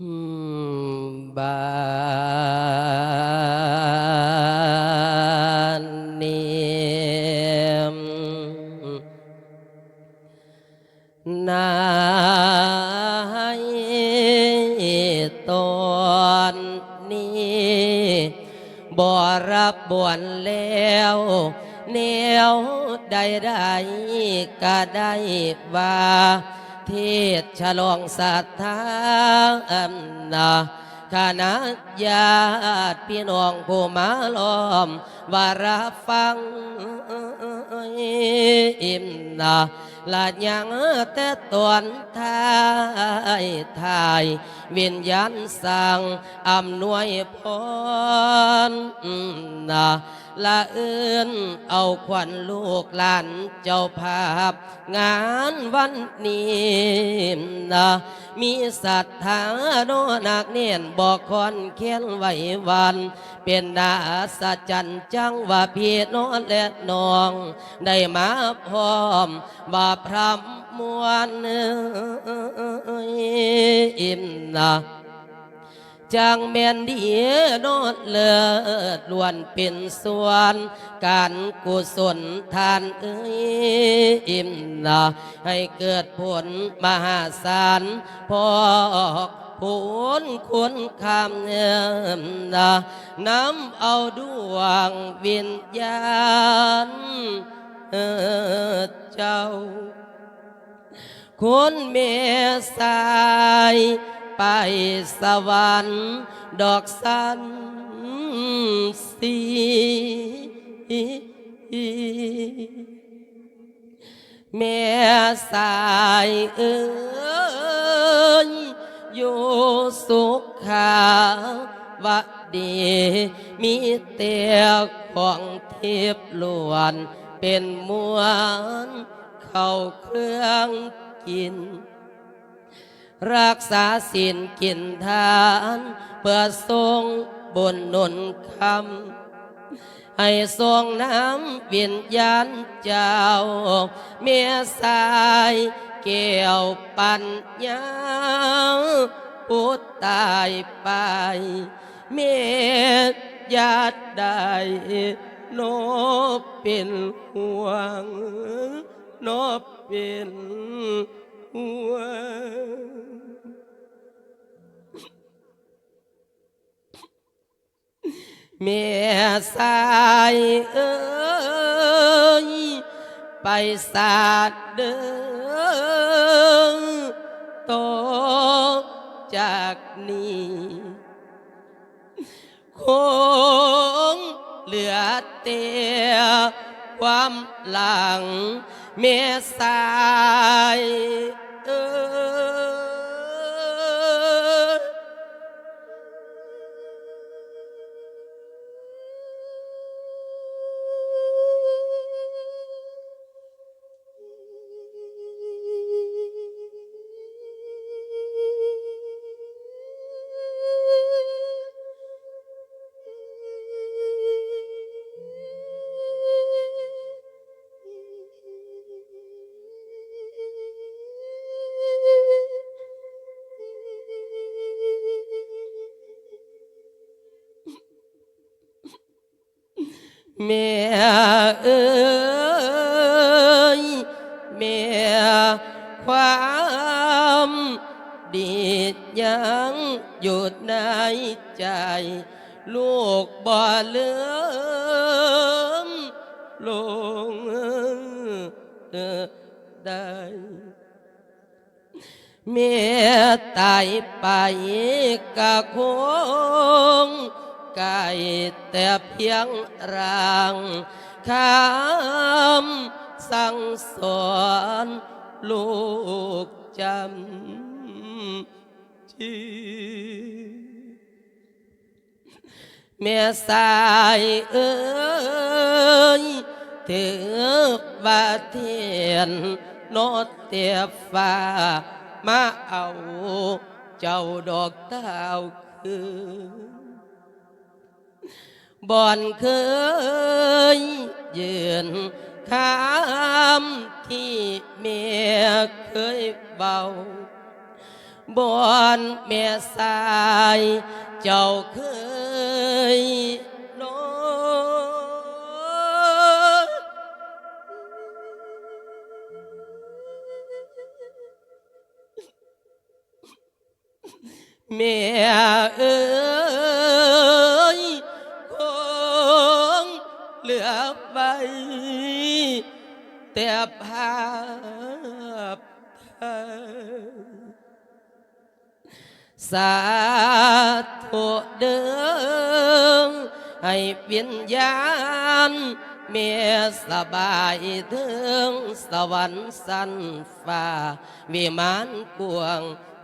อืมบานเนี้นายตอนนี้บ่รับบวนแล้วแนวใดๆก็ได้ว ทศฉลองศรัทธาอันนาคณะญาติพี่น้องผู้มาล้อมวารับฟังอิมนาละยังแต่ตอนทายทายวิญญาณสั่งอำนวยพรนาละเอื้นเอาขวัญลูกหลานเจ้าภาพ งานวันนี้นะมีศรัทธาโนนักเนียนบอกคอนเขียนไว้วัน เป็นนาสัจันจังว่าพี่น้องและน้อง ได้มาพร้อมว่าพรำมวลอิมนะจังแมนดีโนดเลิศล้วนเป็นส่วน การกุศลทานเอ้ยอิ่มนะให้เกิดผลมหาศาลพอกผลคุณคำเนิมนะนำเอาดวงวิญญาณ เจ้า คุณเมสายไปสวรรค์ดอกสันสีแม่สายเอ้ยอยู่สุขาวะดี มีเตียของเทพล้วน เป็นมวลเข้าเครื่องกิน รักษาศีลกินทาน เพื่อทรงบุญหนุนคำให้ทรงน้ำวิญญาณเจ้า เมียสายเกี่ยวปัญญาผู้ตายไป เมียญาติได้ โนเป็นห่วงโนเป็นห่วงเมียสายเอ้ยไปสาดเดิงโตจากนี้ค เหลือเตียความหลังเมียสาย แม่เอ้ยแม่ความดียังอยู่ในใจ ลูกบ่เลืมลงได้เมียตายไปกะคง ไก่แต่เพียงร่างคำสั่งสอนลูกจำที่เมียสายเอ้ยถือว่าเทียนโนดเตียฟ้ามาเอา เจ้าดอกเต้าคืน บ่อนเคยยืนคำที่เมียเค เหลือไว้แต่ภาพเธอสาธุเดิมให้เปลี่ยนยานเมียสบายถึงสวรรค์สันฟ้าวิมานกวาง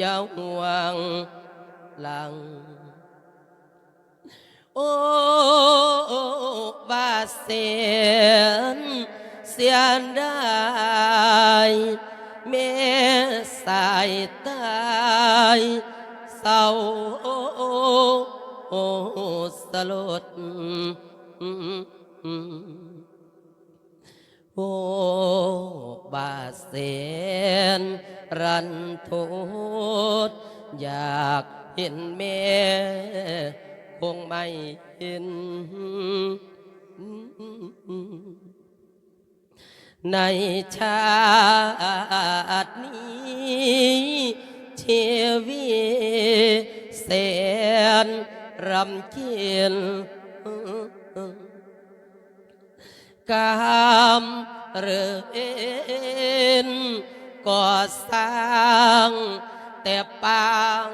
ยาวห่วงหลัง โอ้บาเสียนเสียนได้แม่สายตายเศร้าสลดโอ้บาเสียนรันโทษอยากเห็นแม่ คงไม่เห็น ในชาตินี้ชีวิตแสนรำเกียนกามเรือนก่อสร้างแต่ปาง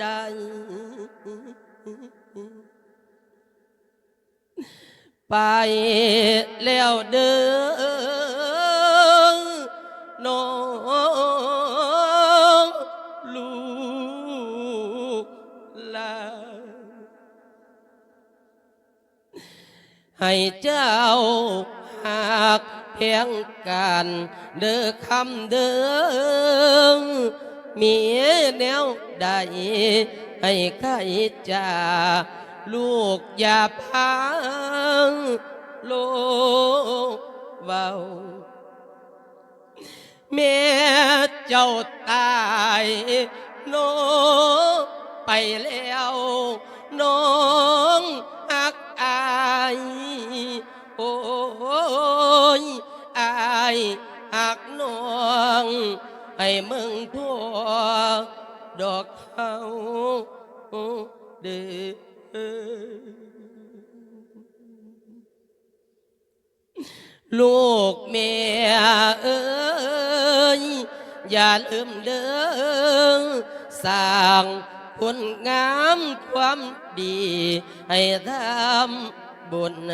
ใด ไปแล้วเด้อน้องลูกลาให้เจ้าหากเพียงกันเด้อคำเด้อมีแนวใด ให้ใครจ่าลูกอย่าพังโลกเบาแม่เจ้าตายโนไปแล้วน้องหักอายโอ้ยอายหักน้อง ให้มึงทั่วดอก เดลูกเมียเอ้ยอย่าลืมเด้อสร้างคุณงามความดี ให้ทำบุญ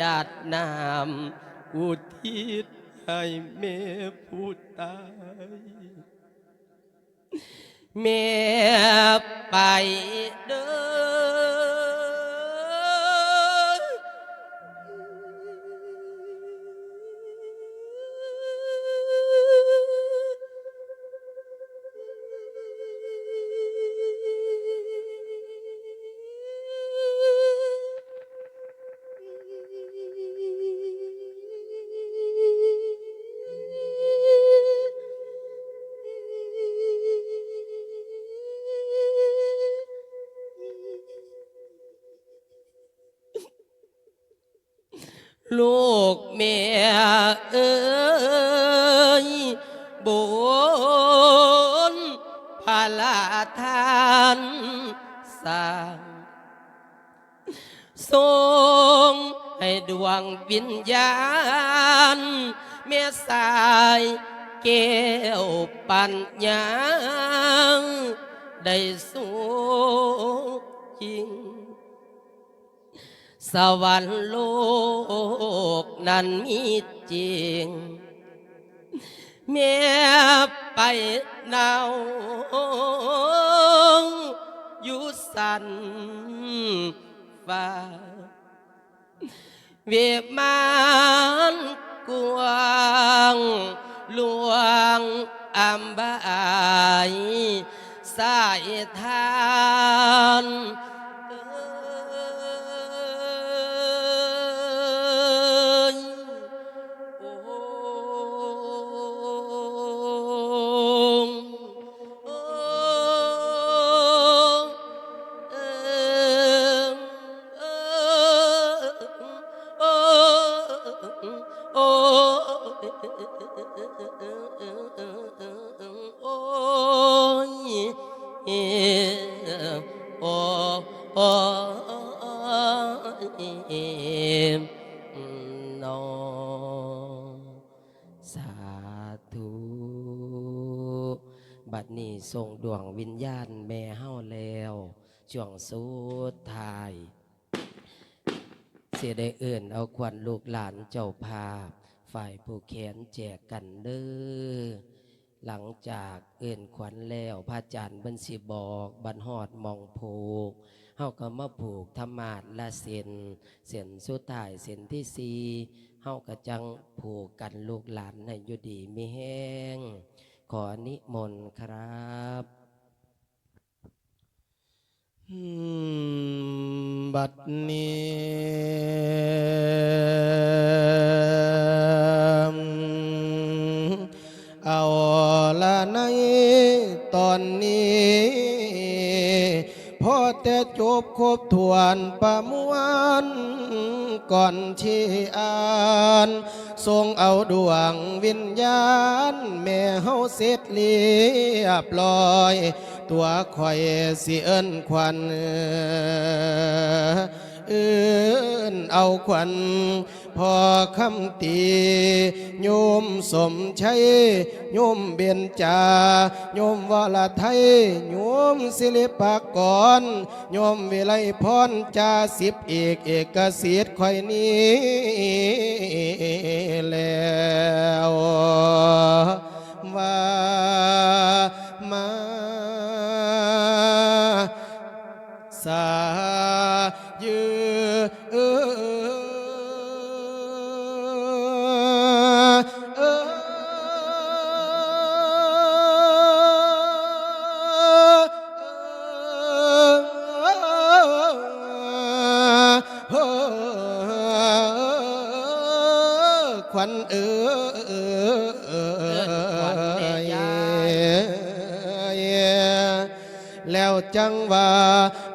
ญาตินามอุทิศให้แม่ผู้ตาย เมียไปเด้อ วิญญาณ เมียสายแก้วปัญญา ได้สูจริง สวรรค์โลกนั้นมีจริง เมียไปหนาอยู่สันฟ้า เวียมานกว ส่งดวงวิญญาณแม่เฮาแล้วช่วงสุดท้าย เสียได้เอื่นเอาควันลูกหลานเจ้าภาพ ฝ่ายผู้แขนแจกกันเด้อหลังจากเอื่นขวัญแล้วพระอาจารย์บันสิบอกบันหอดมองผูกเฮาก็มาผูกธรรมาดละเส้นเส้นสุดท้ายเส้นที่สี่เฮาก็จังผูกกันลูกหลานให้อยู่ดีมีแห้ง ขอนิมนต์ครับบัดนี้เอาละในตอนนี้ พอแต่จบครบทวนประมวลก่อนที่อ่านทรงเอาดวงวิญญาณ แม่เฮาเสร็จเรียบร้อย ตัวข่อยสิเอิ้นควันเอิ้นเอาควัน พอคำตีโยมสมชัยโยมเบียนจาโยมวรไทยโยมศิลปากรโยมวิไลพรจาสิบเอกเอกสิทธิ์ข่อยนี้แล้วว่ามาสา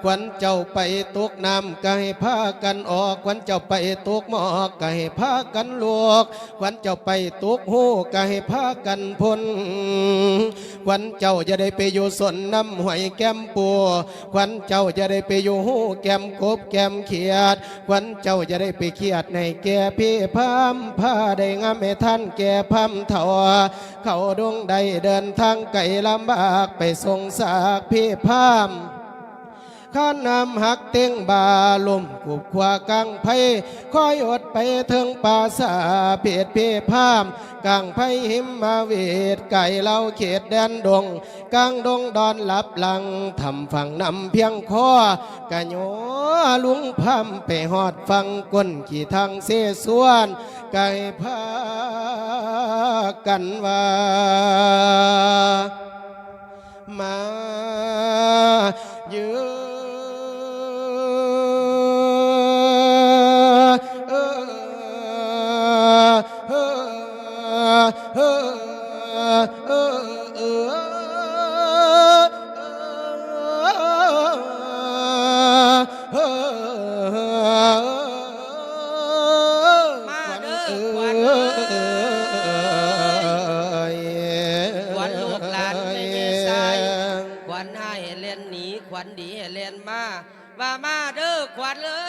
วันเจ้าไปตกน้ำก็ให้พากันออกวันเจ้าไปตกหมอกก็ให้พากันลวกวันเจ้าไปตกหูก็ให้พากันพ้นวันเจ้าจะได้ไปอยู่สนน้ำหอยแก้มปัววันเจ้าจะได้ไปอยู่หูแก้มกบแก้มเขียดวันเจ้าจะได้ไปเขียดในแก่พี่พามผ้าได้งามให้ท่านแก่พามเถาเขาดงใดเดินทางไกลลำบากไปทรงสากพี่พาม ข้านำหักเต็งบาลมกุบขวากังไพคอยอดไปเทิงป่าสาเพียดเพพามกังไพหิมมาเวทไก่เล่าเขตแดนดงกังดงดอนหลับหลังทำฝั่งนำเพียงคอกะโยลุงพามไปหอดฟังก้นขี่ทางเสสวนไก่พากันว่ามาเยอ ขวัญดีให้เล่นมา ว่ามาเด้อขวัญเอ้ย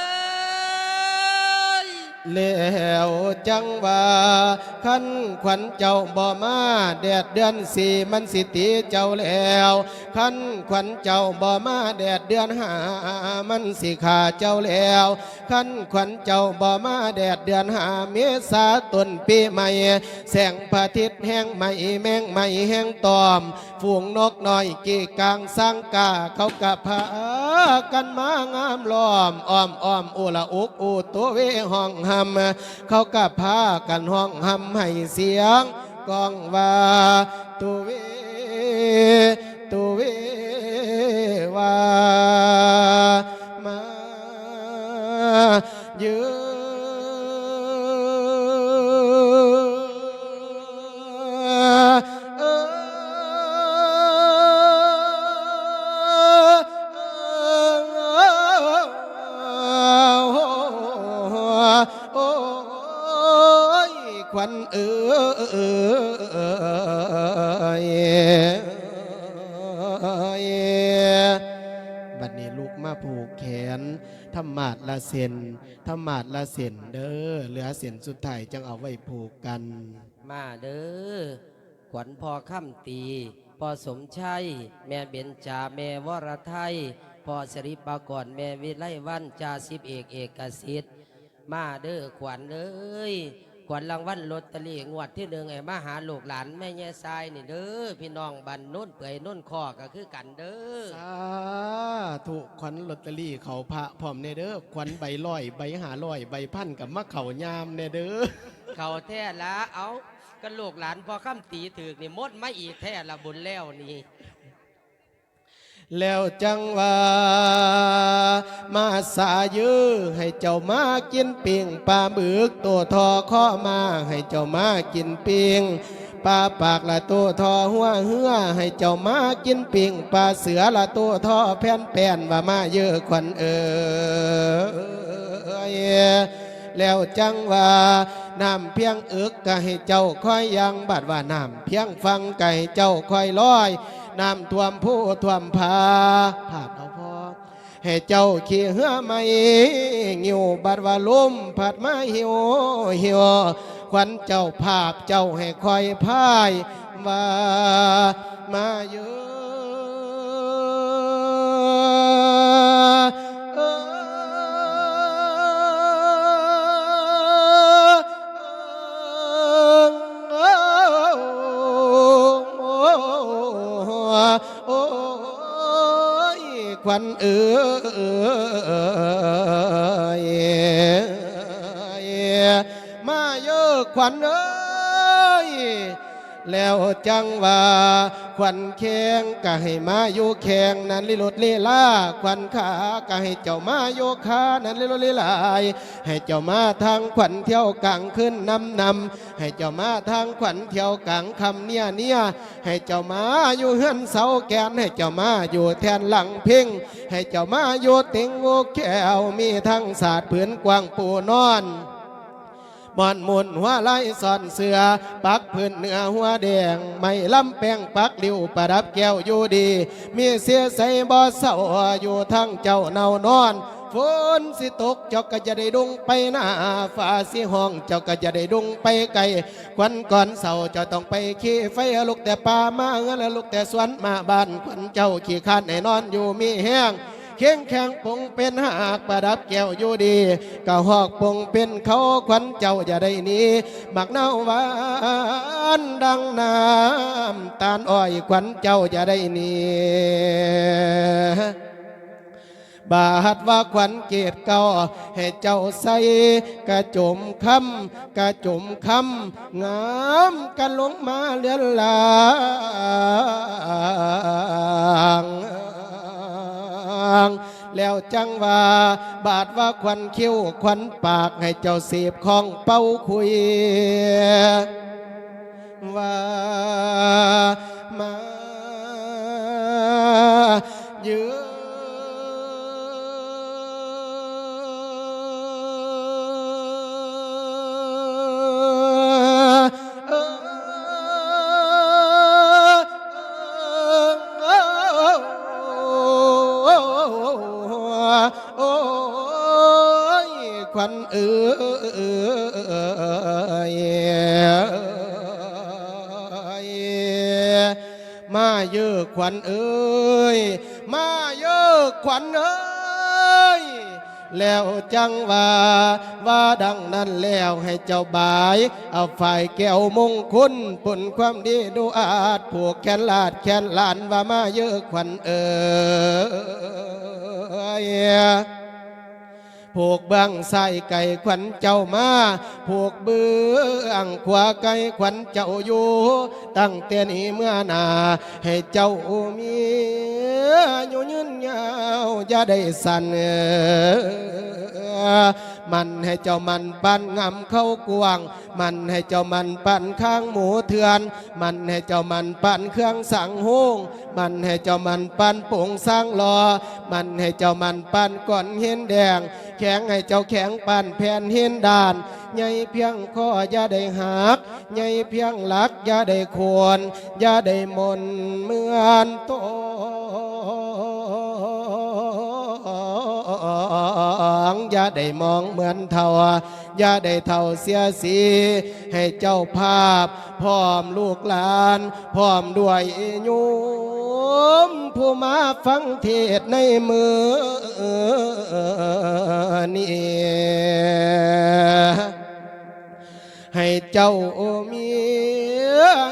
แล้วจังว่าขันขวัญเจ้าบ่มาแดดเดือนสี่มันสิตีเจ้าแล้วขันขวัญเจ้าบ่มาแดดเดือนห้ามันสิขาเจ้าแล้วขันขวัญเจ้าบ่มาแดดเดือนห้าเมษาต้นปีใหม่ แสงพระอาทิตย์แห้งไหม่แมงไหม่แห้งตอม ฝูงนกน้อยกี่กลางสร้างกาเขากะพา กันมางามล้อมอ้อมอ้อมอุละอุกอูตัวเวห้องหำเขากะพากันห้องหำให้เสียงกองว่าตัวเวตัวเวว่ามาเยอะ วันเอ๋ยบัดนี้ลูกมาผูกแขนทำมาดละเส้นทำมาดละเส้นเด้อเหลือเส้นสุดท้ายจังเอาไว้ผูกกัน มาเด้อขวัญพอค่ำตีพ่อสมชัย แม่เบญจา แม่วรไทยพ่อสริปากรแม่วิไลวันจาสิบเอกเอกสิทธิ์มาเด้อขวัญเอ้ย ขวัญรางวัลลอตเตอรี่งวดที่หนึ่งไอ้มาหาลูกหลานแม่แย่ทรายนี่เด้อพี่น้องบันนุ่นเปื่อยนุ่นคอก็คือกันเด้อสาธุขวัญลอตเตอรี่เขาพระพร้อมเนเด้อขวัญใบลอยใบหาลอยใบพันกับมะเขายามเนเด้อเขาแท้ละเอากันลูกหลานพอข้ามตีถือกนี่มดไม่อีกแท้ละบุญแล้วนี่ แล้วจังว่า มาสายือให้เจ้ามากินปิงปลาบึกตัวทอข้อมาให้เจ้ามากินปิงปลาปากละตัวทอหัวเหือให้เจ้ามากินปิงปลาเสือละตัวทอแผ่นแผ่นว่ามาเยอะควันเอ๋ยแล้วจังว่าน้ำเพียงเอึกก็ให้เจ้าคอยยังบัดว่าน้ำเพียงฟังไก่เจ้าคอยลอย น้ำท่วมผู้ท่วมพาผาดเอาพอให้เจ้าขี่เหือไม่งิวบัดว่าลุ่มผัดมาหิวหิวควันเจ้าภาพเจ้าให้คอยพายว่ามาเยอะ วันเอ๋ยมาเยอะควันเอ้ยแล้วจังว่า ควันแข็งก็ให้มาอยู่แข็งนั้นลิลดลีลาควันขาก็ให้เจ้ามาโยขานั้นลิลดลีลาย ให้เจ้ามาทางขวัญเที่ยวกลางขึ้นนำนำให้เจ้ามาทางขวัญเที่ยวกลางคำเนี่ยเนี่ยให้เจ้ามาอยู่เฮือนเสาแกนให้เจ้ามาอยู่แทนหลังเพ่งให้เจ้ามาอยู่เต็งโงแก้วมีทั้งศาสตร์ผืนกว้างปูนอน มอนมุนหัวไล่ซ่อนเสือ ปักพื้นเนื้อหัวแดง ไม่ลำแป้งปักลิ้วประดับแก้วอยู่ดี มีเสียใส่บ่อเศร้าอยู่ทั้งเจ้าเนานอนฝนสิตกเจ้าก็จะได้ดุงไปหน้าฟ้าสิห้องเจ้าก็จะได้ดุงไปไกลควันก่อนเสาเจ้าต้องไปขี่ไฟลุกแต่ป่ามาเงินลุกแต่สวนมาบ้านควันเจ้าขี่คร้านให้นอนอยู่มีแห้ง เคียงแข็งปงเป็นหากประดับแก้วอยู่ดีก็หอกปงเป็นเขาขวัญเจ้าอย่าได้หนีบักเน่าหวานดังน้ำตาลอ้อยขวัญเจ้าอย่าได้หนีบาดว่าขวัญเกตเก่าให้เจ้าใส่กระจมคำกระจมคำงามกันลงมาเลือนลาง แล้วจังว่า บาดว่าควันคิ้วควันปากให้เจ้าเสีบของเป้าคุยว่ามาเยอ โอ้ยควันเอ๋ยมาเยอะควันเอ้ยมาเยอะควันเอ้ย แล้วจังว่าว่าดังนั้นแล้วให้เจ้าบาย เอาฝ่ายแก้วมงคลผลความดีดูอาจผูกแขนลาดแขนลานว่ามาเยอะควันเอ้ยผูกเบื้องใส่ไก่ขวัญเจ้ามาผูกเบื้องขวาไก่ขวัญเจ้าอยู่ ตั้งแต่นี้เมื่อนา ให้เจ้ามีอยู่ยืนยา อย่าได้สั่นมันให้เจ้ามันปันงำเข้ากวางมันให้เจ้ามันปันข้างหมูเถื่อน มันให้เจ้ามันปันเครื่องสังหงมันให้เจ้ามันปันปงสร้างรอ มันให้เจ้ามันปันก่อนเห็นแดง แข็งให้เจ้าแข็งปันแผ่นเห็นดานใหญ่เพียงข้ออย่าได้หักใหญ่เพียงหลักอย่าได้ควรอย่าได้มนเหมือนโต องอย่าได้มองเหมือนเท่า อย่าได้เท่าเสียสี ให้เจ้าภาพ พร้อมลูกหลาน พร้อมด้วยโยมผู้มาฟังเทศในมือนี้ให้เจ้ามี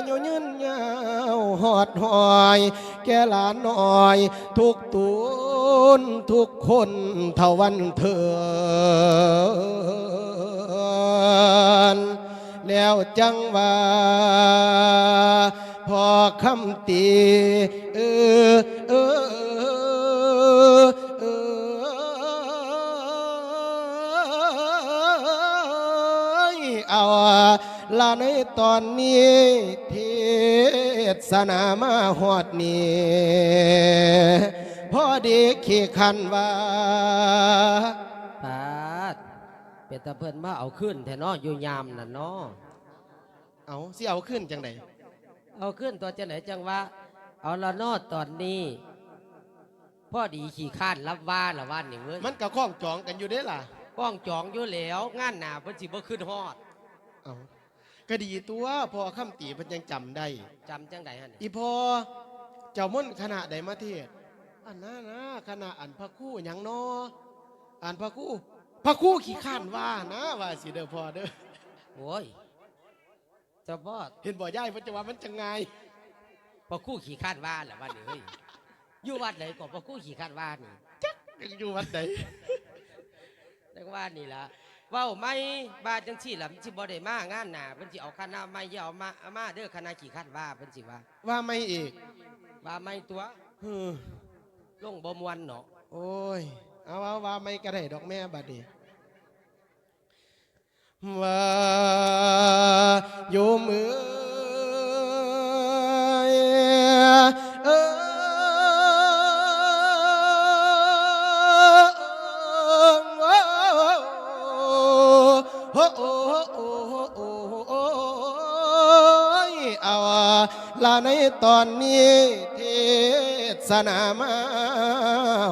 อยู่ยืนยาวหอดหอย แก่หลานน้อย ทุกตุ นทุกคนเท่าวันเถินแล้วจังว่า พอคำตีเออเออเออเอาละในตอนนี้เทศนามาหอดนี้ พอดีขี้คันว่าปาดเป็นตะเพิ่นมาเอาขึ้นแท้เนาะอยู่ยามน่ะเนาะเอาสิเอาขึ้นจังไดเอาขึ้นตัวจะไหนจังว่า เอาละเนอตอนนี้พ่อดีขี่ข้านรับว่าละวันนี่เว้ยมันก็คล้องจองกันอยู่เด้ล่ะป้องจองอยู่แล้วงานหนาเพิ่นสิบ่ขึ้นฮอดเอาก็ดีตัวพอคำตีเพิ่นยังจำได้จำจังไดหั่นน่ะอีพอเจ้าม่นคณะใดมาเทศน์ อันนั้นนะคณะอันพระครู่หยังนออ่านพระครู่พระครู่ขี้ข้านว่านะว่าสิเด้อพอเด้อโอ้ยเจะบอดเห็นบ่ย่ายเพิ่นจะว่ามันจังไงพอคู่ขี่ข้านว่าละวันนี้เฮ้ยอยู่วัดไหนก็พอคู่ขี่ข้านว่านี่อยู่วัดใดแต่ว่านี่ล่ะเว้าไม่บาจังซี่ล่ะมันสิบ่ได้มางานหนาเพิ่นสิเอาคณะไม่อย่าเอามาเอามาเด้อคณะขี่ข้านว่าเพิ่นสิว่า ว่าไม่อีก ว่าไม่ตัวฮึ ลงบ่มวันเนาะโอ้ย เอาเอาว่าไม่ก็ได้ดอกแม่บัดนี้ว่าอยู่มือเอ้ยเอาลาในตอนนี้เทศนามา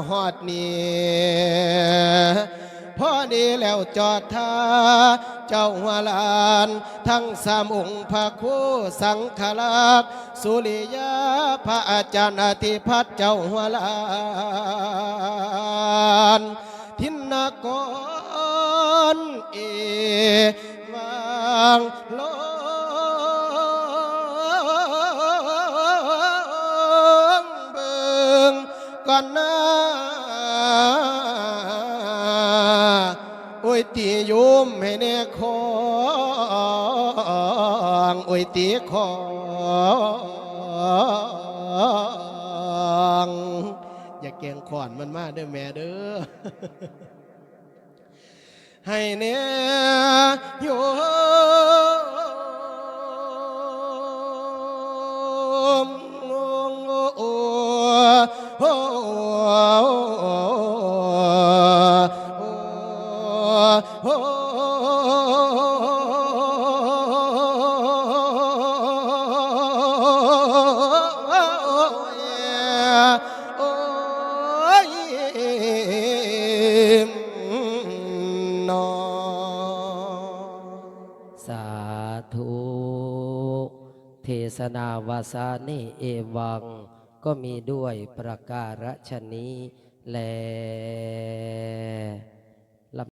หอดนี้พอดีแล้วจอดท่าเจ้าหัวลาน ทั้งสามองค์พระครูสังฆลักษ์สุริยาพระอาจารย์อธิพัฒน์เจ้าหัวลาน ทินนกรเอวางโลงเบิงก่อนหน้า อ้ยตีโยมให้แน่คองอวยตีคองอย่าแกงขอนมันมาเด้อแม่เด้อให้เนียโยม นาวาสานิเอวัง ก็มีด้วยประการฉนี้แล